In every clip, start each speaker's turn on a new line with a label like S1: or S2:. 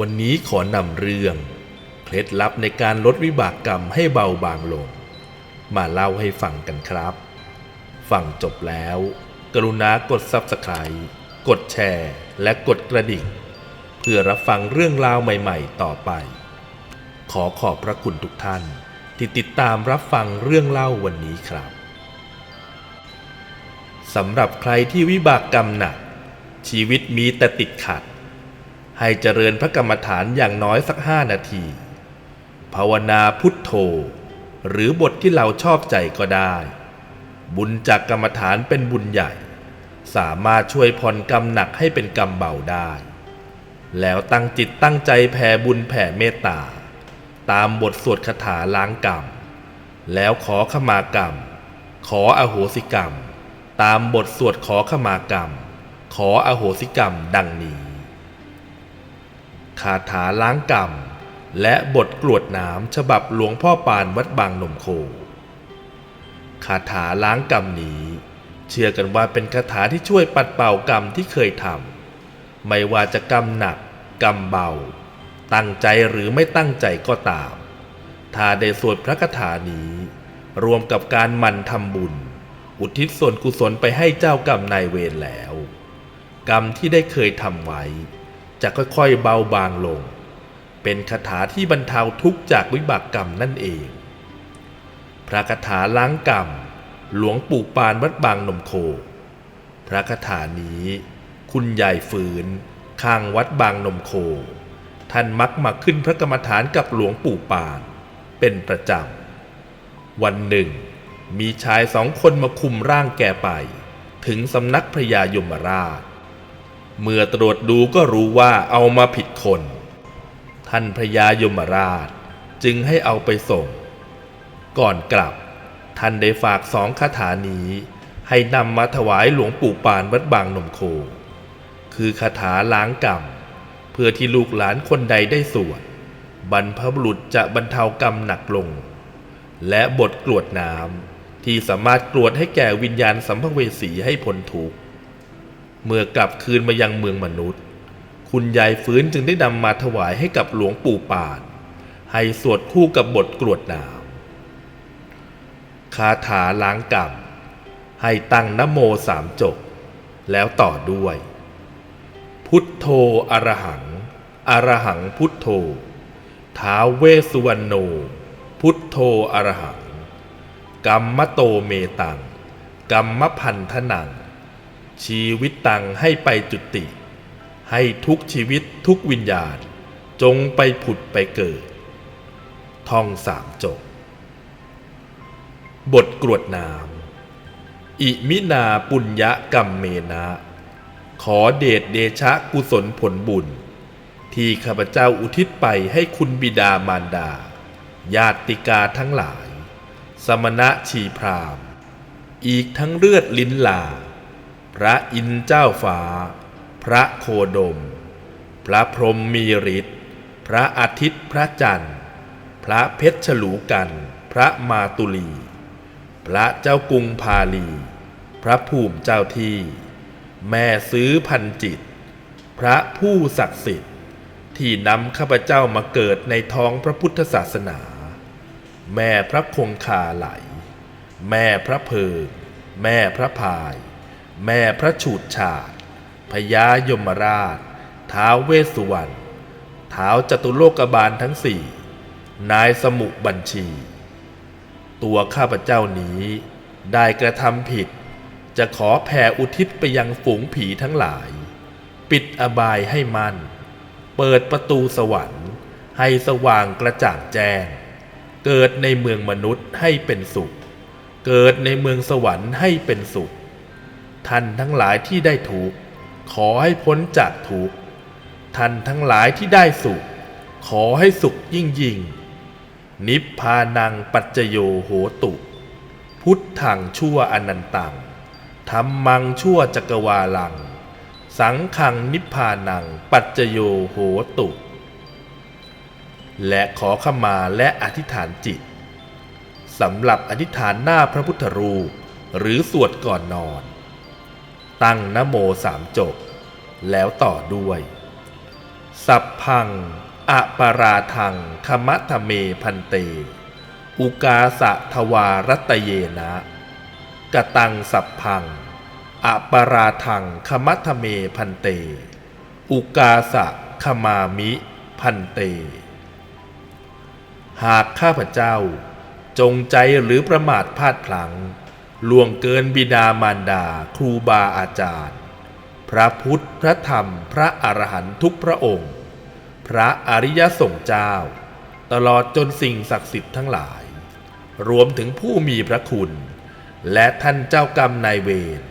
S1: วันนี้ขอนำเรื่อง เคล็ดลับในการลดวิบากกรรมให้เบาบางลง มาเล่าให้ฟังกันครับ ฟังจบแล้ว กรุณากด Subscribe กดแชร์ และกดกระดิ่ง เพื่อรับฟังเรื่องราวใหม่ๆ ต่อไป ขอขอบพระคุณทุกท่าน ที่ติดตามรับฟังเรื่องเล่าวันนี้ครับสำหรับใครที่วิบากกรรมหนัก ชีวิตมีแต่ติดขัด ให้เจริญพระกรรมฐานอย่างน้อยสักห้านาที ภาวนาพุทโธ หรือบทที่เราชอบใจก็ได้ บุญจากกรรมฐานเป็นบุญใหญ่ สามารถช่วยผ่อนกรรมหนักให้เป็นกรรมเบาได้ แล้วตั้งจิตตั้งใจแผ่บุญแผ่เมตตา ตามบทสวดคาถาล้างกรรม แล้วขอขมากรรม ขออโหสิกรรม ตามบทสวดขอขมากรรม ขออโหสิกรรมดังนี้ คาถาล้างกรรม และบทกรวดน้ำฉบับหลวงพ่อปานวัดบางนมโค คาถาล้างกรรมนี้ เชื่อกันว่าเป็นคาถาที่ช่วยปัดเป่ากรรมที่เคยทำไม่ว่าจะกรรมหนัก กรรมเบา ตั้งใจหรือไม่ตั้งใจก็ตาม ถ้าได้สวดพระคาถานี้ รวมกับการมันทำบุญ อุทิศส่วนกุศลไปให้เจ้ากรรมนายเวรแล้ว กรรมที่ได้เคยทำไว้ จะค่อยๆเบาบางลง เป็นคาถาที่บรรเทาทุกข์จากวิบากกรรมนั่นเอง พระคาถาล้างกรรม หลวงปู่ปานวัดบางนมโค พระคาถานี้ คุณยายฝืนข้างวัดบางนมโค ท่านมักมาขึ้นพระกรรมฐานกับหลวงปู่ปาน เป็นประจำ วันหนึ่ง มีชายสองคนมาคุมร่างแกไป ถึงสำนักพระยายมราช เมื่อตรวจดูก็รู้ว่าเอามาผิดคน ท่านพระยายมราชจึงให้เอาไปส่ง ก่อนกลับ ท่านได้ฝากสองคาถานี้ให้นำมาถวายหลวงปู่ปานวัดบางนมโค คือคาถาล้างกรรม เพื่อที่ลูกหลานคนใดได้สวดบรรพบุรุษจะบรรเทากรรมหนักลง และบทกรวดน้ำที่สามารถกรวดให้แก่วิญญาณสัมภเวสีให้พ้นทุกข์ เมื่อกลับคืนมายังเมืองมนุษย์ คุณยายฟื้นจึงได้นำมาถวายให้กับหลวงปู่ปานให้สวดคู่กับบทกรวดน้ำคาถาล้างกรรมให้ตั้งนโมสามจบ แล้วต่อด้วย พุทโธอรหัง อรหังพุทโธท้าเวสสุวรรณโน พุทโธอรหัง กัมมะโตเมตัง กัมมะพันธนัง ชีวิตตังให้ไปจุติ ให้ทุกชีวิตทุกวิญญาณ จงไปผุดไปเกิด ท่องสามจบบทกรวดน้ำอิมินาปุญญะกัมเมนะ ขอเดชเดชะกุศลผลบุญ ที่ข้าพเจ้าอุทิศไปให้คุณบิดามารดา ญาติกาทั้งหลาย สมณะชีพราม อีกทั้งเลือดลิ้นลา พระอินเจ้าฟ้าพระโคดม พระพรหมมีฤทธิ์พระอาทิตย์พระจันทร์ พระเพชรฉลูกัน พระมาตุลี พระเจ้ากรุงพาลี พระภูมิเจ้าที่ แม่ซื้อพันจิต พระผู้ศักดิ์สิทธิ์ที่นำข้าพเจ้ามาเกิดในท้องพระพุทธศาสนา แม่พระคงคาไหล แม่พระเพิง แม่พระพาย แม่พระฉูดฉาดพญายมราช ท้าวเวสสุวรรณท้าวจตุโลกบาลทั้งสี่ นายสมุบัญชี ตัวข้าพเจ้านี้ได้กระทำผิด จะขอแผ่อุทิศไปยังฝูงผีทั้งหลาย ปิดอบายให้มัน เปิดประตูสวรรค์ให้สว่างกระจ่างแจ้ง เกิดในเมืองมนุษย์ให้เป็นสุข เกิดในเมืองสวรรค์ให้เป็นสุข ท่านทั้งหลายที่ได้ถูกข์ขอให้พ้นจากทุกข์ท่านทั้งหลายที่ได้สุข ขอให้สุขยิ่งยิ่ง นิพพานังปัจจโยโหตุ พุทธังชั่วอนันตังธรรมังชั่วจักรวาลัง สังขังนิพพานังปัจจโยโหตุ และขอขมาและอธิษฐานจิตสำหรับอธิษฐานหน้าพระพุทธรูป หรือสวดก่อนนอน ตั้งนโมสามจบ แล้วต่อด้วย สัพพังอะปาราทังคมัทเมพันเต อุกาสะทวารัตเยนะกตังสัพพังอะปาราทังคมัทเมพันเต อุกาสะขมามิพันเต หากข้าพเจ้าจงใจหรือประมาทพลาดพลั้ง ล่วงเกินบิดามารดาครูบาอาจารย์ พระพุทธ พระธรรม พระอรหันตุกพระองค์ พระอริยสงฆ์เจ้า ตลอดจนสิ่งศักดิ์สิทธิ์ทั้งหลาย รวมถึงผู้มีพระคุณ และท่านเจ้ากรรมนายเวร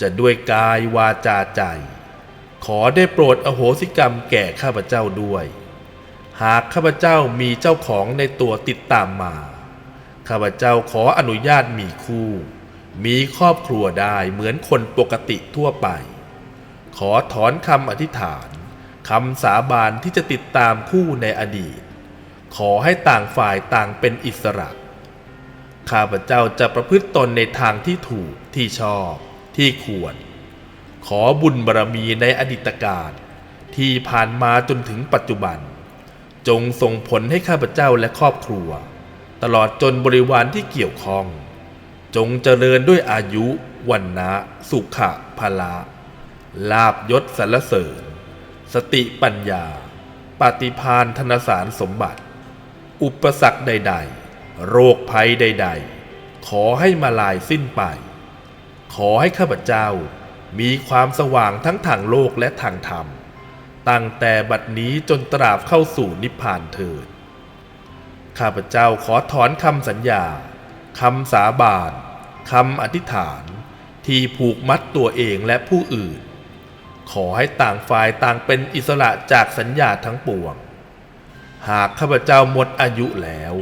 S1: จะด้วยกายวาจาใจ ขอได้โปรดอโหสิกรรมแก่ข้าพเจ้าด้วย หากข้าพเจ้ามีเจ้าของในตัวติดตามมา ข้าพเจ้าขออนุญาตมีคู่ มีครอบครัวได้เหมือนคนปกติทั่วไป ขอถอนคำอธิษฐานคำสาบานที่จะติดตามคู่ในอดีต ขอให้ต่างฝ่ายต่างเป็นอิสระ ข้าพเจ้าจะประพฤติตนในทางที่ถูกที่ชอบที่ควร ขอบุญบารมีในอดีตการที่ผ่านมาจนถึงปัจจุบัน จงส่งผลให้ข้าพเจ้าและครอบครัว ตลอดจนบริวารที่เกี่ยวข้อง จงเจริญด้วยอายุวันนะสุขะพละลาบยศสรรเสริญ สติปัญญา ปฏิพานธนสารสมบัติ อุปสรรคใด ๆ โรคภัยใด ๆ ขอให้มาลายสิ้นไป ขอให้ข้าพเจ้ามีความสว่างทั้งทางโลกและทางธรรม ตั้งแต่บัดนี้จนตราบเข้าสู่นิพพานเถิด ข้าพเจ้าขอถอนคำสัญญา คำสาบานคำอธิษฐาน ที่ผูกมัดตัวเองและผู้อื่น ขอให้ต่างฝ่ายต่างเป็นอิสระจากสัญญาทั้งปวง หากข้าพเจ้าหมดอายุแล้ว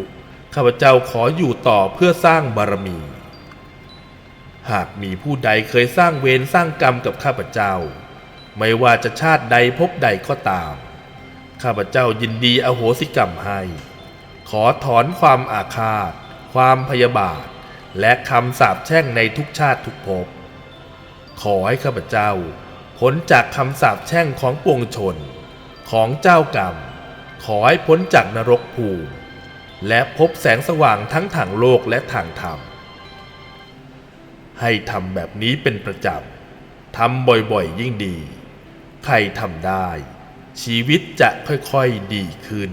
S1: ข้าพเจ้าขออยู่ต่อเพื่อสร้างบารมี หากมีผู้ใดเคยสร้างเวรสร้างกรรมกับข้าพเจ้า ไม่ว่าจะชาติใดภพใดก็ตาม ข้าพเจ้ายินดีอโหสิกรรมให้ ขอถอนความอาฆาต ความพยาบาท และคำสาปแช่งในทุกชาติทุกภพ ขอให้ข้าพเจ้าพ้นจากคำสาปแช่งของปวงชน ของเจ้ากรรม ขอให้พ้นจากนรกภูมิ และพบแสงสว่างทั้งทางโลกและทางธรรม ให้ทำแบบนี้เป็นประจำทำบ่อยๆยิ่งดี ใครทำได้ ชีวิตจะค่อยๆดีขึ้น